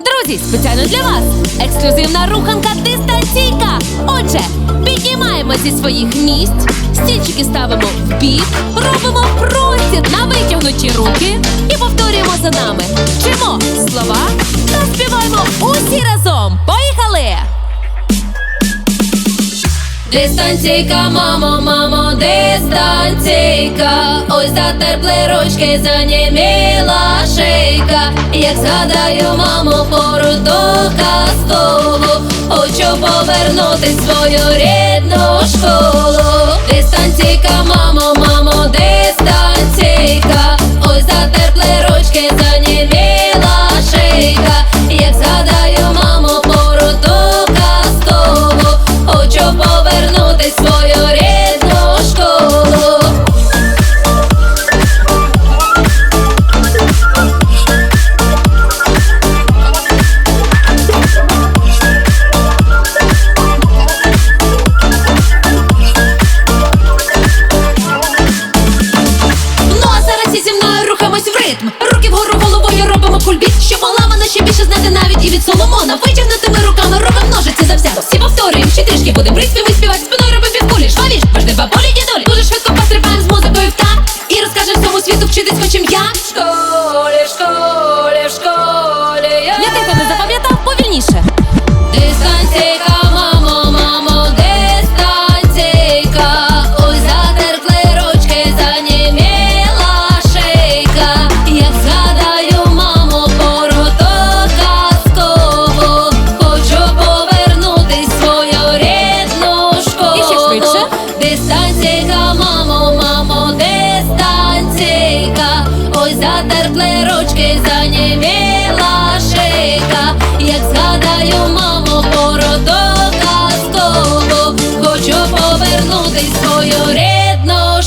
Друзі, спеціально для вас ексклюзивна руханка дистанційка. Отже, піднімаємо зі своїх місць, стільчики ставимо в бік, робимо простір на витягнуті руки і повторюємо за нами. Вчимо слова та співаємо усі разом. Поїхали! Дистанційка, мамо, мамо, дистанційка Ось затерпли ручки, заніміла шийка Як згадаю, мамо, пору до казкову Хочу повернути свою рідну школу щоб ще більше знати навіть і від Соломона. Витягнутими руками робимо ножиці завзято. Всі повторюємо, ще трішки будемо приспіви співати. Спиною Дистанційка, мамо, мамо, дистанційка Ой, затерпли ручки, заніміла шийка. Як згадаю, мамо, пору до казкову Хочу повернути свою рідну